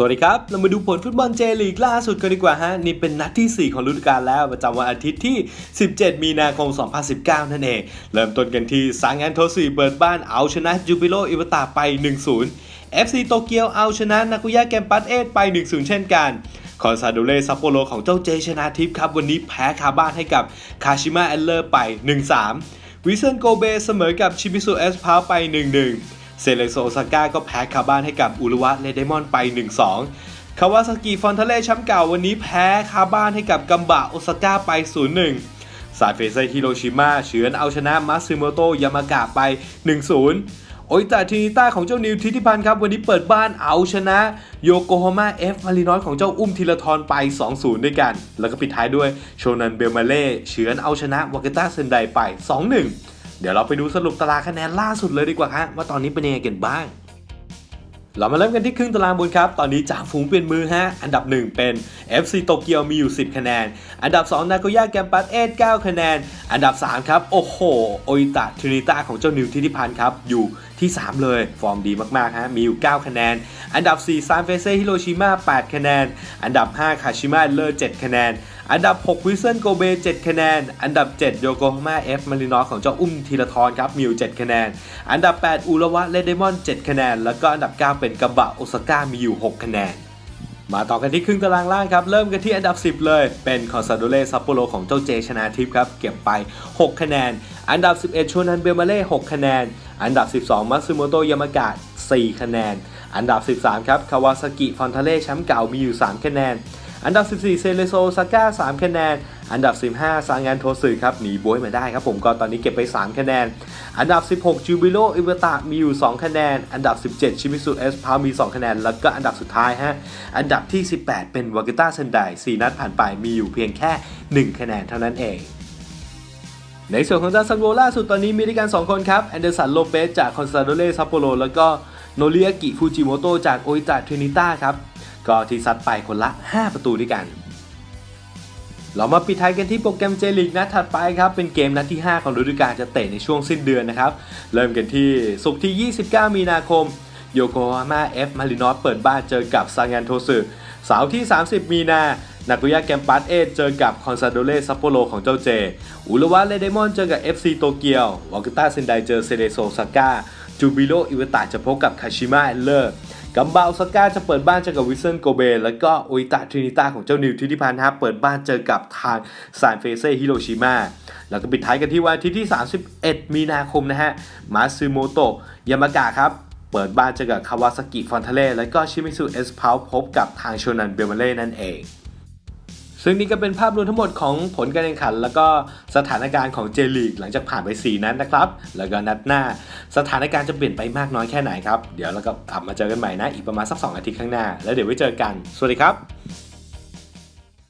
สวัสดีครับ เรามาดูผลฟุตบอลเจลีกล่าสุดกันดีกว่าฮะ นี่เป็นนัดที่ 4 ของฤดูกาลแล้ว ประจำวันอาทิตย์ที่ 17 มีนาคม 2019 นั่นเอง เริ่มต้นกันที่ซางแอนโทซีเปิดบ้านเอาชนะจูบิโลอิวตาไป 1-0 FC โตเกียวเอาชนะนากุย่าแกมปัสเอสไป 1-0 เช่นกันคอนซาโดเลซัปโปโรของเจ้าเจชนะทิพย์ครับ วันนี้แพ้คาบ้านให้กับคาชิมะแอนเลอร์ไป 1-3 วิเซนโกเบเสมอกับชิบิสุเอสพาวไป 1-1 เซเลโซโอซาก้าก็แพ้คาบ้านให้กับอุรุวะเลเดมอนไป 1-2 คาวาซากิฟอนทาเล่แชมป์เก่าวันนี้แพ้คาบ้านให้กับกัมบะโอซาก้าไป 0-1 ซาเฟซฮิโรชิมาเฉือนเอาชนะมัตสึโมโตยามากะไป 1-0โอยตาทินิต้าของเจ้านิวทิติพันธ์ครับ วันนี้เปิดบ้านเอาชนะโยโกฮาม่าเอฟมารินอสของเจ้าอุ้มธีรทรไป 2-0 ด้วยกัน แล้วก็ปิดท้ายด้วยโชนันเบลมาเล่เฉือนเอาชนะวากาต้าเซนไดไป 2-1 เดี๋ยวเราไปดูสรุปตารางคะแนนล่าสุดเลยดีกว่าฮะว่าตอนนี้เป็นยังไงกันบ้าง เรามาเริ่มกันที่ครึ่งตารางบนครับ ตอนนี้จ่าฝูงเปลี่ยนมือฮะ อันดับ 1 เป็น FC โตเกียวมีอยู่ 10 คะแนน อันดับ 2 นาโกย่าแกมปัสเอส9คะแนน อันดับ 3 ครับ โอ้โห โออิตะทรินิต้าของเจ้านิวทิติพันธ์ครับ อยู่ที่ 3 เลย ฟอร์มดีมากๆฮะ มีอยู่ 9 คะแนน อันดับ 4 ซานเฟเซฮิโรชิมา8คะแนน อันดับ 5 คาชิมะเลอร์7คะแนน อันดับ 6 วิเซนโกเบ 7 คะแนน อันดับ 7 โยโกฮาม่าเอฟมารินอสของเจ้าอุ้มธีรทรครับมีอยู่7คะแนน อันดับ 8 อุระวะเลเดมอน 7 คะแนน แล้วก็อันดับ 9 เป็นกัมบะโอซาก้ามีอยู่ 6 คะแนนมาต่อกันที่ครึ่งตารางล่างครับ เริ่มกันที่อันดับ 10 เลย เป็นคอนซาโดเลซัปโปโรของเจ้าเจชนาทิพย์ครับ เก็บไป 6 คะแนน อันดับ 11โชนันเบลมาเล่6คะแนน อันดับ 12 มัตสึโมโตยามากะ 4 คะแนน อันดับ 13 ครับ คาวาซากิ ฟอนทาเล่แชมป์เก่ามีอยู่ 3 คะแนน อันดับ 14 เซเลโซซาก้า3คะแนน อันดับ 15 ซางานโทสึครับหนีบวยมาได้ครับผมก็ตอนนี้เก็บไป 3 คะแนน อันดับ 16 จูบิโลอิวตะมีอยู่ 2 คะแนน อันดับ 17 ชิมิสุเอสพาวมี 2 คะแนน แล้วก็อันดับสุดท้ายฮะ อันดับที่ 18 เป็นวากาต้าเซนได4นัดผ่านไปมีอยู่เพียงแค่ 1 คะแนนเท่านั้นเองในส่วนของดาซันโวล่าสุดตอนนี้มีด้วยกัน 2 คนครับแอนเดอร์สันโลเปสจากคอนซาโดเลซัปโปโรแล้วก็โนริยากิฟูจิโมโตจากโออิตะทรินิต้าครับ ก็ที่ซัดไปคนละ 5 ประตูด้วยกัน เรามาปิดท้ายกันที่โปรแกรมเจลีกนัดถัดไปครับ เป็นเกมนัดที่ 5 ของฤดูกาลจะเตะในช่วงสิ้นเดือนนะครับ เริ่มกันที่ศุกร์ที่ 29 มีนาคมโยโกฮาม่าเอฟมารินอสเปิดบ้านเจอกับซางานโทสึเสาร์ที่ 30 มีนานากุย่าแกมปัสเอเจอกับคอนซาโดเลซัปโปโรของเจ้าเจ อุระวะเลเดมอนเจอกับ FC โตเกียว วากาต้าเซนไดเจอเซเดโซซาก้า จูบิโลอิวตะจะพบกับคาชิมะแอนเลอร์ กัมบาอุสก้าจะเปิดบ้านเจอกับวิเซนโกเบ แล้วก็โออิตะทรินิต้าของเจ้านิวทิติพันธ์ครับเปิดบ้านเจอกับทางซานเฟเซฮิโรชิมาแล้วก็ปิดท้ายกันที่วันอาทิตย์ที่ 31 มีนาคมนะฮะมาซูโมโตะยามากะครับเปิดบ้านเจอกับคาวาซากิฟอนเทเล่และก็ชิมิซุเอสพาวพบกับทางโชนันเบลมเล่นั่นเอง ซึ่งนี่ก็เป็นภาพรวมทั้งหมดของผลการแข่งขัน แล้วก็สถานการณ์ของเจลีกหลังจากผ่านไป 4 นัดนะครับ แล้วก็นัดหน้าสถานการณ์จะเปลี่ยนไปมากน้อยแค่ไหนครับ เดี๋ยวเราก็กลับมาเจอกันใหม่นะ อีกประมาณสัก 2 อาทิตย์ข้างหน้า แล้วเดี๋ยวไว้เจอกัน สวัสดีครับ